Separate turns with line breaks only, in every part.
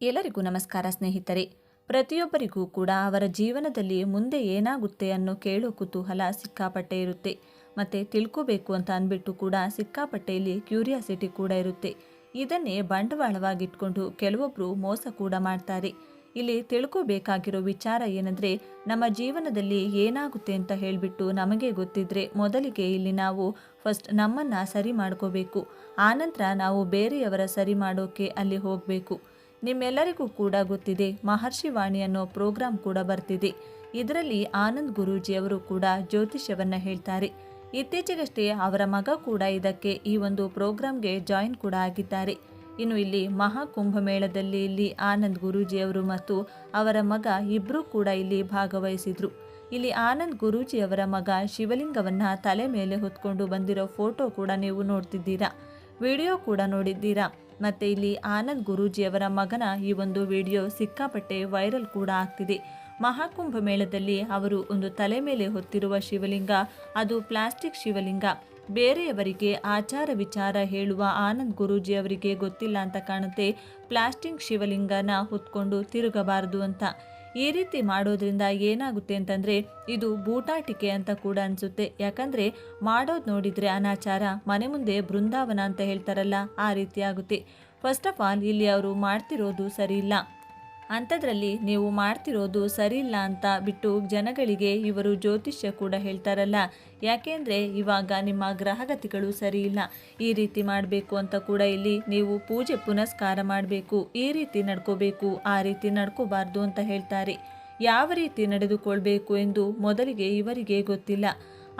ಎಲ್ಲರಿಗೂ ನಮಸ್ಕಾರ ಸ್ನೇಹಿತರೆ. ಪ್ರತಿಯೊಬ್ಬರಿಗೂ ಕೂಡ ಅವರ ಜೀವನದಲ್ಲಿ ಮುಂದೆ ಏನಾಗುತ್ತೆ ಅನ್ನೋ ಕೇಳೋ ಕುತೂಹಲ ಸಿಕ್ಕಾಪಟ್ಟೆ ಇರುತ್ತೆ. ಮತ್ತು ತಿಳ್ಕೋಬೇಕು ಅಂತ ಅಂದ್ಬಿಟ್ಟು ಕೂಡ ಸಿಕ್ಕಾಪಟ್ಟೆಯಲ್ಲಿ ಕ್ಯೂರಿಯಾಸಿಟಿ ಕೂಡ ಇರುತ್ತೆ. ಇದನ್ನೇ ಬಂಡವಾಳವಾಗಿಟ್ಕೊಂಡು ಕೆಲವೊಬ್ಬರು ಮೋಸ ಕೂಡ ಮಾಡ್ತಾರೆ. ಇಲ್ಲಿ ತಿಳ್ಕೋಬೇಕಾಗಿರೋ ವಿಚಾರ ಏನಂದರೆ, ನಮ್ಮ ಜೀವನದಲ್ಲಿ ಏನಾಗುತ್ತೆ ಅಂತ ಹೇಳಿಬಿಟ್ಟು ನಮಗೆ ಗೊತ್ತಿದ್ರೆ ಮೊದಲಿಗೆ ಇಲ್ಲಿ ನಾವು ಫಸ್ಟ್ ನಮ್ಮನ್ನು ಸರಿ ಮಾಡ್ಕೋಬೇಕು. ಆನಂತರ ನಾವು ಬೇರೆಯವರ ಸರಿ ಮಾಡೋಕ್ಕೆ ಅಲ್ಲಿ ಹೋಗಬೇಕು. ನಿಮ್ಮೆಲ್ಲರಿಗೂ ಕೂಡ ಗೊತ್ತಿದೆ. ಮಹರ್ಷಿ ವಾಣಿ ಅನ್ನೋ ಪ್ರೋಗ್ರಾಂ ಕೂಡ ಬರ್ತಿದೆ. ಇದರಲ್ಲಿ ಆನಂದ್ ಗುರೂಜಿಯವರು ಕೂಡ ಜ್ಯೋತಿಷ್ಯವನ್ನ ಹೇಳ್ತಾರೆ. ಇತ್ತೀಚೆಗಷ್ಟೇ ಅವರ ಮಗ ಕೂಡ ಇದಕ್ಕೆ ಈ ಒಂದು ಪ್ರೋಗ್ರಾಂಗೆ ಜಾಯಿನ್ ಕೂಡ ಆಗಿದ್ದಾರೆ. ಇನ್ನು ಇಲ್ಲಿ ಮಹಾಕುಂಭಮೇಳದಲ್ಲಿ ಇಲ್ಲಿ ಆನಂದ್ ಗುರೂಜಿಯವರು ಮತ್ತು ಅವರ ಮಗ ಇಬ್ಬರೂ ಕೂಡ ಇಲ್ಲಿ ಭಾಗವಹಿಸಿದ್ರು. ಇಲ್ಲಿ ಆನಂದ್ ಗುರೂಜಿ ಅವರ ಮಗ ಶಿವಲಿಂಗವನ್ನ ತಲೆ ಮೇಲೆ ಹೊತ್ಕೊಂಡು ಬಂದಿರೋ ಫೋಟೋ ಕೂಡ ನೀವು ನೋಡ್ತಿದ್ದೀರಾ. ವಿಡಿಯೋ ಕೂಡ ನೋಡಿದ್ದೀರಾ. ಮತ್ತೆ ಇಲ್ಲಿ ಆನಂದ್ ಗುರೂಜಿಯವರ ಮಗನ ಈ ಒಂದು ವಿಡಿಯೋ ಸಿಕ್ಕಾಪಟ್ಟೆ ವೈರಲ್ ಕೂಡ ಆಗ್ತಿದೆ. ಮಹಾಕುಂಭ ಮೇಳದಲ್ಲಿ ಅವರು ಒಂದು ತಲೆ ಮೇಲೆ ಹೊತ್ತಿರುವ ಶಿವಲಿಂಗ, ಅದು ಪ್ಲಾಸ್ಟಿಕ್ ಶಿವಲಿಂಗ. ಬೇರೆಯವರಿಗೆ ಆಚಾರ ವಿಚಾರ ಹೇಳುವ ಆನಂದ್ ಗುರೂಜಿ ಅವರಿಗೆ ಗೊತ್ತಿಲ್ಲ ಅಂತ ಕಾಣುತ್ತೆ, ಪ್ಲಾಸ್ಟಿಕ್ ಶಿವಲಿಂಗನ ಹೊತ್ಕೊಂಡು ತಿರುಗಬಾರದು ಅಂತ. ಈ ರೀತಿ ಮಾಡೋದ್ರಿಂದ ಏನಾಗುತ್ತೆ ಅಂತಂದರೆ ಇದು ಬೂಟಾಟಿಕೆ ಅಂತ ಕೂಡ ಅನಿಸುತ್ತೆ. ಯಾಕಂದರೆ ಮಾಡೋದು ನೋಡಿದರೆ ಅನಾಚಾರ, ಮನೆ ಮುಂದೆ ಬೃಂದಾವನ ಅಂತ ಹೇಳ್ತಾರಲ್ಲ, ಆ ರೀತಿ ಆಗುತ್ತೆ. ಫಸ್ಟ್ ಆಫ್ ಆಲ್ ಇಲ್ಲಿ ಅವರು ಮಾಡ್ತಿರೋದು ಸರಿ ಇಲ್ಲ. ಅಂಥದ್ರಲ್ಲಿ ನೀವು ಮಾಡ್ತಿರೋದು ಸರಿಯಿಲ್ಲ ಅಂತ ಬಿಟ್ಟು ಜನಗಳಿಗೆ ಇವರು ಜ್ಯೋತಿಷ್ಯ ಕೂಡ ಹೇಳ್ತಾರಲ್ಲ. ಯಾಕೆಂದರೆ ಇವಾಗ ನಿಮ್ಮ ಗ್ರಹಗತಿಗಳು ಸರಿಯಿಲ್ಲ. ಈ ರೀತಿ ಮಾಡಬೇಕು ಅಂತ ಕೂಡ ಇಲ್ಲಿ ನೀವು ಪೂಜೆ ಪುನಸ್ಕಾರ ಮಾಡಬೇಕು. ಈ ರೀತಿ ನಡ್ಕೋಬೇಕು, ಆ ರೀತಿ ನಡ್ಕೋಬಾರ್ದು ಅಂತ ಹೇಳ್ತಾರೆ. ಯಾವ ರೀತಿ ನಡೆದುಕೊಳ್ಬೇಕು ಎಂದು ಮೊದಲಿಗೆ ಇವರಿಗೆ ಗೊತ್ತಿಲ್ಲ.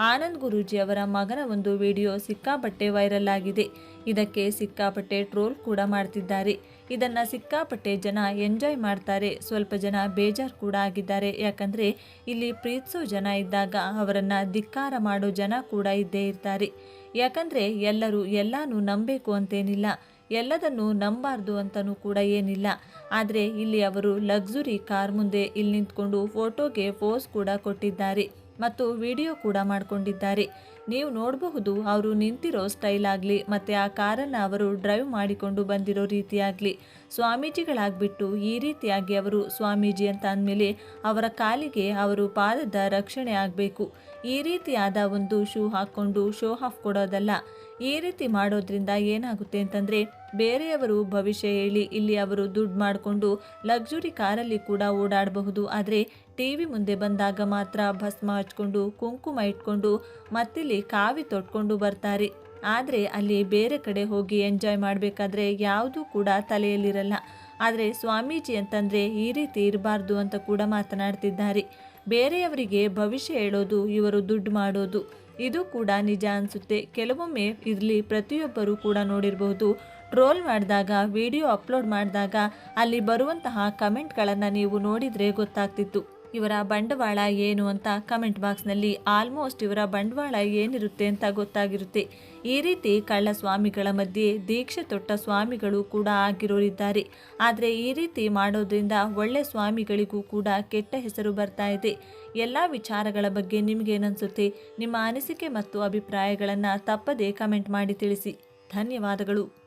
ಆನಂದ್ ಗುರೂಜಿ ಅವರ ಮಗನ ಒಂದು ವಿಡಿಯೋ ಸಿಕ್ಕಾಪಟ್ಟೆ ವೈರಲ್ ಆಗಿದೆ. ಇದಕ್ಕೆ ಸಿಕ್ಕಾಪಟ್ಟೆ ಟ್ರೋಲ್ ಕೂಡ ಮಾಡ್ತಿದ್ದಾರೆ. ಇದನ್ನು ಸಿಕ್ಕಾಪಟ್ಟೆ ಜನ ಎಂಜಾಯ್ ಮಾಡ್ತಾರೆ. ಸ್ವಲ್ಪ ಜನ ಬೇಜಾರು ಕೂಡ ಆಗಿದ್ದಾರೆ. ಯಾಕಂದರೆ ಇಲ್ಲಿ ಪ್ರೀತಿಸೋ ಜನ ಇದ್ದಾಗ ಅವರನ್ನು ಧಿಕ್ಕಾರ ಮಾಡೋ ಜನ ಕೂಡ ಇದ್ದೇ ಇರ್ತಾರೆ. ಯಾಕಂದರೆ ಎಲ್ಲರೂ ಎಲ್ಲನೂ ನಂಬಬೇಕು ಅಂತೇನಿಲ್ಲ. ಎಲ್ಲದನ್ನು ನಂಬಾರ್ದು ಅಂತಲೂ ಕೂಡ ಏನಿಲ್ಲ. ಆದರೆ ಇಲ್ಲಿ ಅವರು ಲಕ್ಸುರಿ ಕಾರ್ ಮುಂದೆ ಇಲ್ಲಿ ನಿಂತ್ಕೊಂಡು ಫೋಟೋಗೆ ಪೋಸ್ ಕೂಡ ಕೊಟ್ಟಿದ್ದಾರೆ. ಮತ್ತು ವಿಡಿಯೋ ಕೂಡ ಮಾಡಿಕೊಂಡಿದ್ದಾರೆ. ನೀವು ನೋಡಬಹುದು ಅವರು ನಿಂತಿರೋ ಸ್ಟೈಲ್ ಆಗಲಿ, ಮತ್ತು ಆ ಕಾರನ್ನು ಅವರು ಡ್ರೈವ್ ಮಾಡಿಕೊಂಡು ಬಂದಿರೋ ರೀತಿಯಾಗಲಿ. ಸ್ವಾಮೀಜಿಗಳಾಗ್ಬಿಟ್ಟು ಈ ರೀತಿಯಾಗಿ ಅವರು ಸ್ವಾಮೀಜಿ ಅಂತ ಅಂದಮೇಲೆ ಅವರ ಕಾಲಿಗೆ ಅವರು ಪಾದದ ರಕ್ಷಣೆ ಆಗಬೇಕು. ಈ ರೀತಿಯಾದ ಒಂದು ಶೂ ಹಾಕ್ಕೊಂಡು ಶೋ ಆಫ್ ಕೊಡೋದಲ್ಲ. ಈ ರೀತಿ ಮಾಡೋದ್ರಿಂದ ಏನಾಗುತ್ತೆ ಅಂತಂದರೆ, ಬೇರೆಯವರು ಭವಿಷ್ಯ ಹೇಳಿ, ಇಲ್ಲಿ ಅವರು ದುಡ್ಡು ಮಾಡಿಕೊಂಡು ಲಕ್ಸುರಿ ಕಾರಲ್ಲಿ ಕೂಡ ಓಡಾಡಬಹುದು. ಆದರೆ, ಟಿ ವಿ ಮುಂದೆ ಬಂದಾಗ ಮಾತ್ರ ಭಸ್ಮ ಹಚ್ಕೊಂಡು, ಕುಂಕುಮ ಇಟ್ಕೊಂಡು, ಮತ್ತಿಲ್ಲಿ ಕಾವಿ ತೊಟ್ಕೊಂಡು ಬರ್ತಾರೆ. ಆದರೆ ಅಲ್ಲಿ ಬೇರೆ ಕಡೆ ಹೋಗಿ ಎಂಜಾಯ್ ಮಾಡಬೇಕಾದ್ರೆ ಯಾವುದೂ ಕೂಡ ತಲೆಯಲ್ಲಿರಲ್ಲ. ಆದರೆ ಸ್ವಾಮೀಜಿ ಅಂತಂದರೆ ಈ ರೀತಿ ಇರಬಾರ್ದು ಅಂತ ಕೂಡ ಮಾತನಾಡ್ತಿದ್ದಾರೆ. ಬೇರೆಯವರಿಗೆ ಭವಿಷ್ಯ ಹೇಳೋದು, ಇವರು ದುಡ್ಡು ಮಾಡೋದು, ಇದು ಕೂಡ ನಿಜ ಅನಿಸುತ್ತೆ. ಕೆಲವೊಮ್ಮೆ ಇಲ್ಲಿ ಪ್ರತಿಯೊಬ್ಬರು ಕೂಡ ನೋಡಿರಬಹುದು. ಟ್ರೋಲ್ ಮಾಡಿದಾಗ, ವಿಡಿಯೋ ಅಪ್ಲೋಡ್ ಮಾಡಿದಾಗ ಅಲ್ಲಿ ಬರುವಂತಹ ಕಮೆಂಟ್ಗಳನ್ನು ನೀವು ನೋಡಿದರೆ ಗೊತ್ತಾಗ್ತಿತ್ತು. ಇವರ ಬಂಡವಾಳ ಏನು ಅಂತ ಕಮೆಂಟ್ ಬಾಕ್ಸ್ನಲ್ಲಿ ಆಲ್ಮೋಸ್ಟ್ ಇವರ ಬಂಡವಾಳ ಏನಿರುತ್ತೆ ಅಂತ ಗೊತ್ತಾಗಿರುತ್ತೆ. ಈ ರೀತಿ ಕಳ್ಳ ಸ್ವಾಮಿಗಳ ಮಧ್ಯೆ ದೀಕ್ಷೆ ತೊಟ್ಟ ಸ್ವಾಮಿಗಳು ಕೂಡ ಆಗಿರೋರಿದ್ದಾರೆ. ಆದರೆ ಈ ರೀತಿ ಮಾಡೋದ್ರಿಂದ ಒಳ್ಳೆ ಸ್ವಾಮಿಗಳಿಗೂ ಕೂಡ ಕೆಟ್ಟ ಹೆಸರು ಬರ್ತಾ ಇದೆ. ಎಲ್ಲ ವಿಚಾರಗಳ ಬಗ್ಗೆ ನಿಮಗೇನನ್ಸುತ್ತೆ? ನಿಮ್ಮ ಅನಿಸಿಕೆ ಮತ್ತು ಅಭಿಪ್ರಾಯಗಳನ್ನು ತಪ್ಪದೇ ಕಮೆಂಟ್ ಮಾಡಿ ತಿಳಿಸಿ. ಧನ್ಯವಾದಗಳು.